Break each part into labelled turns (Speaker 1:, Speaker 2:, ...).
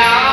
Speaker 1: now.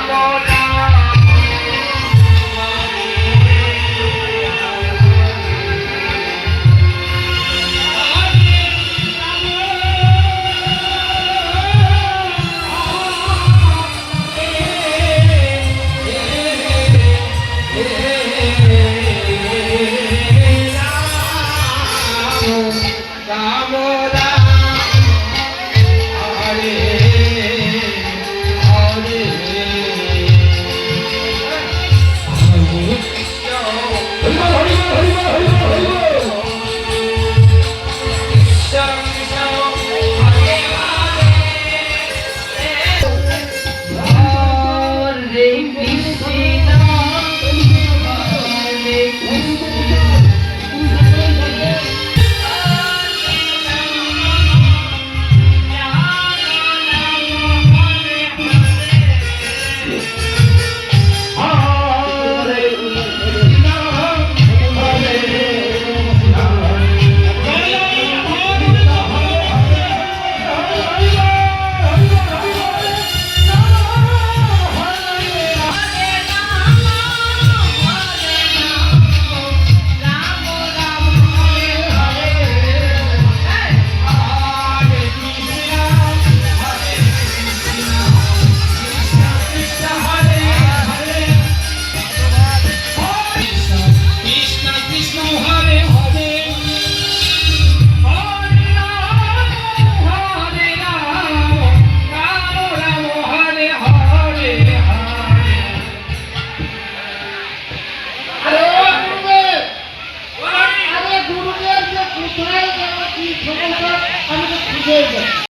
Speaker 2: Bu kadar anılık bir şeydir.